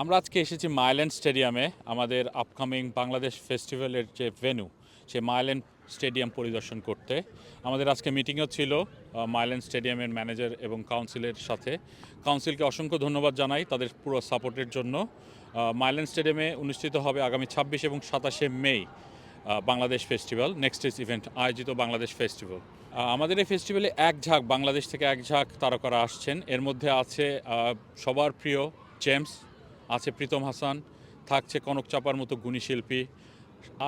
আমরা আজকে এসেছি মাইল্যান্ড স্টেডিয়ামে, আমাদের আপকামিং বাংলাদেশ ফেস্টিভ্যালের যে ভেন্যু সে মাইল্যান্ড স্টেডিয়াম পরিদর্শন করতে। আমাদের আজকে মিটিংও ছিল মাইল্যান্ড স্টেডিয়ামের ম্যানেজার এবং কাউন্সিলের সাথে। কাউন্সিলকে অসংখ্য ধন্যবাদ জানাই তাদের পুরো সাপোর্টের জন্য। মাইল্যান্ড স্টেডিয়ামে অনুষ্ঠিত হবে আগামী ছাব্বিশ এবং সাতাশে May Bangladesh festival next is event আয়োজিত বাংলাদেশ ফেস্টিভ্যাল আমাদের এই ফেস্টিভ্যালে এক ঝাঁক, বাংলাদেশ থেকে এক ঝাঁক তারকারা আসছেন। এর মধ্যে আছে সবার প্রিয় জেমস আছে প্রীতম হাসান, থাকছে কনক চাপার মতো গুণী শিল্পী।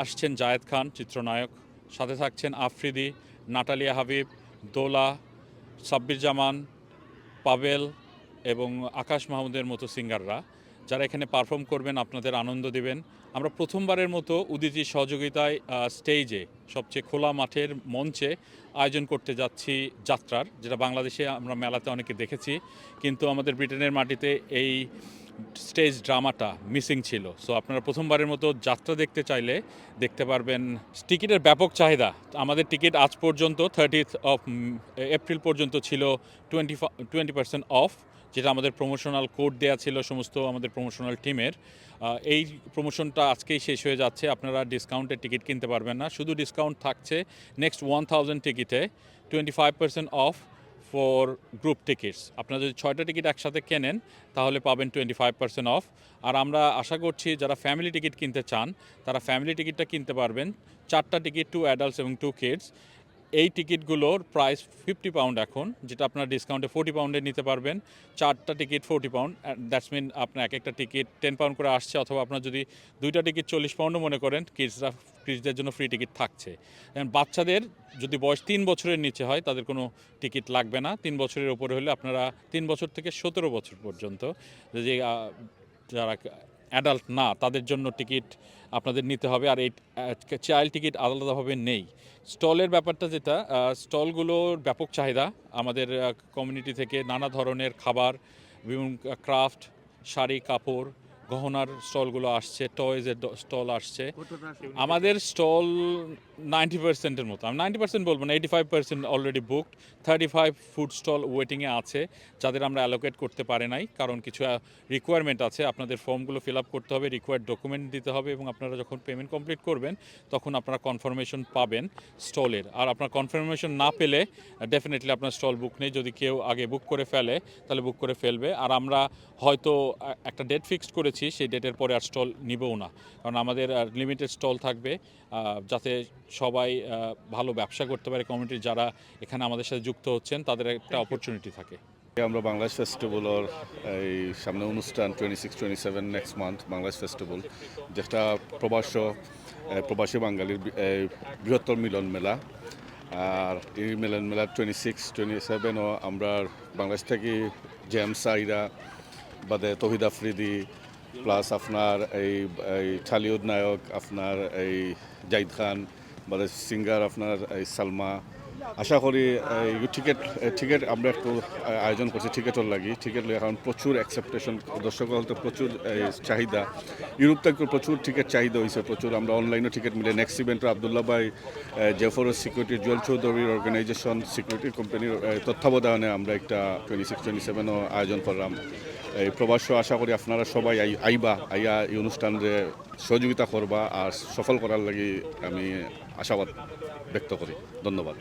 আসছেন জায়েদ খান, চিত্রনায়ক। সাথে থাকছেন আফ্রিদি, নাটালিয়া হাবিব, দোলা সাব্বির জামান পাবেল এবং আকাশ মাহমুদের মতো সিঙ্গাররা। যারা এখানে পারফর্ম করবেন, আপনাদের আনন্দ দিবেন। আমরা প্রথমবারের মতো উদিতির সহযোগিতায় স্টেজে সবচেয়ে খোলা মাঠের মঞ্চে আয়োজন করতে যাচ্ছি যাত্রার, যেটা বাংলাদেশে আমরা মেলাতে অনেকে দেখেছি। কিন্তু আমাদের ব্রিটেনের মাটিতে এই স্টেজ ড্রামাটা মিসিং ছিল। সো আপনারা প্রথমবারের মতো যাত্রা দেখতে চাইলে দেখতে পারবেন টিকিটের ব্যাপক চাহিদা। আমাদের টিকিট আজ পর্যন্ত থার্টিথ অফ এপ্রিল পর্যন্ত ছিল টোয়েন্টি টোয়েন্টি পার্সেন্ট অফ যেটা আমাদের প্রমোশনাল কোড দেওয়া ছিল সমস্ত আমাদের প্রমোশনাল টিমের এই প্রমোশনটা আজকেই শেষ হয়ে যাচ্ছে। আপনারা ডিসকাউন্টের টিকিট কিনতে পারবেন না। শুধু ডিসকাউন্ট থাকছে নেক্সট ওয়ান থাউজেন্ড টিকিটে twenty five percent off for group tickets. আপনারা যদি ছয়টা টিকিট একসাথে কেনেন, তাহলে পাবেন টোয়েন্টি ফাইভ পার্সেন্ট অফ আর আমরা আশা করছি যারা ফ্যামিলি টিকিট কিনতে চান, তারা ফ্যামিলি টিকিটটা কিনতে পারবেন। চারটা টিকিট টু অ্যাডাল্টস এবং টু কিডস এই টিকিটগুলোর প্রাইস ফিফটি পাউন্ড এখন, যেটা আপনার ডিসকাউন্টে ফোর্টি পাউন্ডে নিতে পারবেন। চারটা ticket forty pound that's mean আপনার এক একটা টিকিট টেন পাউন্ড করে আসছে, অথবা আপনার যদি দুইটা টিকিট চল্লিশ পাউন্ডও মনে করেন কিডসরা কিডসদের জন্য ফ্রি টিকিট থাকছে। বাচ্চাদের যদি বয়স তিন বছরের নিচে হয়, তাদের কোনো টিকিট লাগবে না। তিন বছরের ওপরে হলে আপনারা তিন বছর থেকে সতেরো বছর পর্যন্ত যে যারা অ্যাডাল্ট না, তাদের জন্য টিকিট আপনাদের নিতে হবে। আর এই চাইল্ড টিকিট আলাদাভাবে নেই। স্টলের ব্যাপারটা যেটা স্টলগুলোর ব্যাপক চাহিদা আমাদের কমিউনিটি থেকে নানা ধরনের খাবার, বিভিন্ন ক্রাফট শাড়ি, কাপড় গহনার স্টলগুলো আসছে টয়েজের স্টল আসছে। আমাদের স্টল নাইনটি পার্সেন্টের মতো। আমি নাইনটি পার্সেন্ট বলব না eighty five percent already booked thirty five food stall ওয়েটিংয়ে আছে যাদের আমরা অ্যালোকেট করতে পারে নাই কারণ কিছু রিকোয়ারমেন্ট আছে। আপনাদের ফর্মগুলো ফিল আপ করতে হবে রিকোয়ার্ড ডকুমেন্ট দিতে হবে এবং আপনারা যখন পেমেন্ট কমপ্লিট করবেন তখন আপনারা কনফার্মেশন পাবেন স্টলের। আর আপনার কনফার্মেশন না পেলে ডেফিনেটলি আপনার স্টল বুক নেই। যদি কেউ আগে বুক করে ফেলে তাহলে বুক করে ফেলবে। আর আমরা হয়তো একটা ডেট ফিক্সড করেছি সেই ডেটের পরে আর স্টল নিবও না। কারণ আমাদের লিমিটেড স্টল থাকবে যাতে সবাই ভালো ব্যবসা করতে পারে কমিউনিটির যারা এখানে আমাদের সাথে যুক্ত হচ্ছেন তাদের একটা অপরচুনিটি থাকে। আমরা বাংলাদেশ ফেস্টিভ্যালের এই সামনে অনুষ্ঠান twenty six twenty seven next month Bangladesh festival যেটা প্রবাস প্রবাসী বাঙালির বৃহত্তর মিলন মেলা। আর এই মিলন মেলা টোয়েন্টি সিক্স টোয়েন্টি সেভেনও আমরা বাংলাদেশ থেকে জেমস আইরা বাদে তহিদ আফ্রিদি প্লাস আপনার এই ঠালিউড নায়ক আপনার এই জাইদ খান বাদে সিঙ্গার আপনার এই সালমা আশা করি, এই টিকিট টিকিট আমরা একটু আয়োজন করছি, টিকিটর লাগি। টিকিট লাগে কারণ প্রচুর অ্যাকসেপ্টেশন দর্শক হলতে প্রচুর চাহিদা। ইউরোপ থেকে প্রচুর টিকিট চাহিদা হয়েছে প্রচুর। আমরা অনলাইনে টিকিট মিলে নেক্সট ইভেন্ট আবদুল্লাহ ভাই জেফর সিকিউরিটি জুয়েল চৌধুরীর অর্গানাইজেশন সিকিউরিটি কোম্পানির তত্ত্বাবধানে আমরা একটা টোয়েন্টি সিক্স টোয়েন্টি সেভেনও আয়োজন করলাম। এই প্রবাস আশা করি আপনারা সবাই আই আইবা, আইয়া এই অনুষ্ঠানে সহযোগিতা করবা আর সফল করার লাগি আমি আশাবাদ ব্যক্ত করি। ধন্যবাদ।